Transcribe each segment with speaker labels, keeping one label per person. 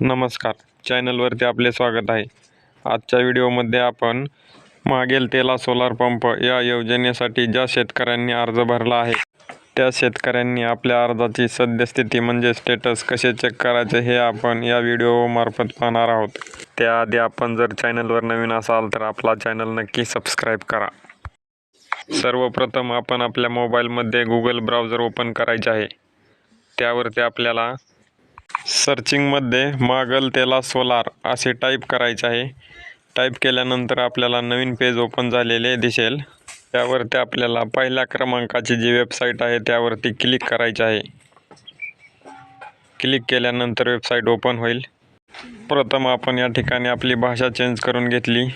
Speaker 1: नमस्कार. चॅनलवरती आपले स्वागत आहे. आजच्या व्हिडिओमध्ये आपण मागेल तेला सोलार पंप या योजनेसाठी ज्या शेतकऱ्यांनी अर्ज भरला आहे त्या शेतकऱ्यांनी आपल्या अर्जाची सद्यस्थिती म्हणजे स्टेटस कसे चेक करायचे हे आपण या व्हिडिओमार्फत पाहणार आहोत. त्याआधी आपण जर चॅनलवर नवीन असाल तर आपला चॅनल नक्की सबस्क्राईब करा. सर्वप्रथम आपण आपल्या मोबाईलमध्ये गुगल ब्राउझर ओपन करायचे आहे. त्यावरती आपल्याला सर्चिंगमध्ये मागल तेला सोलार असे टाईप करायचे आहे. टाईप केल्यानंतर आपल्याला नवीन पेज ओपन झालेले दिसेल. त्यावरती आपल्याला पहिल्या क्रमांकाची जी वेबसाईट आहे त्यावरती क्लिक करायचे आहे. क्लिक केल्यानंतर वेबसाईट ओपन होईल. प्रथम आपण या ठिकाणी आपली भाषा चेंज करून घेतली.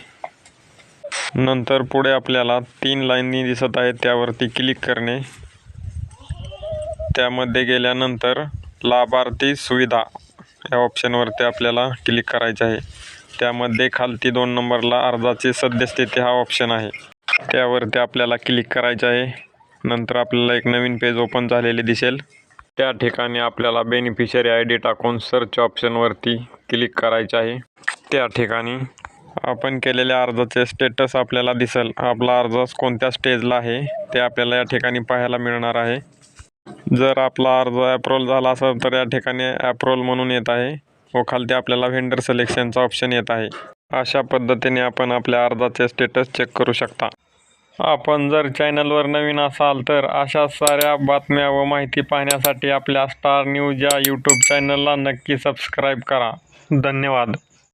Speaker 1: नंतर पुढे आपल्याला तीन लाईनी दिसत आहेत त्यावरती क्लिक करणे. त्यामध्ये गेल्यानंतर लाभार्थी सुविधा या ऑप्शनवरती आपल्याला क्लिक करायचे आहे. त्यामध्ये खालती दोन नंबरला अर्जाची सद्यस्थिती हा ऑप्शन आहे. त्यावरती आपल्याला क्लिक करायचे आहे. नंतर आपल्याला एक नवीन पेज ओपन झालेले दिसेल. त्या ठिकाणी आपल्याला बेनिफिशरी आय डी टाकून सर्च ऑप्शनवरती क्लिक करायचे आहे. त्या ठिकाणी आपण केलेल्या अर्जाचे स्टेटस आपल्याला दिसेल. आपला अर्ज कोणत्या स्टेजला आहे ते आपल्याला या ठिकाणी पाहायला मिळणार आहे. जर आपला अर्ज ॲप्रोल झाला असेल तर या ठिकाणी ॲप्रोल म्हणून येत आहे. व खालती आपल्याला व्हेंडर सिलेक्शनचा ऑप्शन येत आहे. अशा पद्धतीने आपण आपल्या अर्जाचे स्टेटस चेक करू शकता. आपण जर चॅनलवर नवीन असाल तर अशा साऱ्या बातम्या व माहिती पाहण्यासाठी आपल्या स्टार न्यूज या यूट्यूब चॅनलला नक्की सबस्क्राईब करा. धन्यवाद.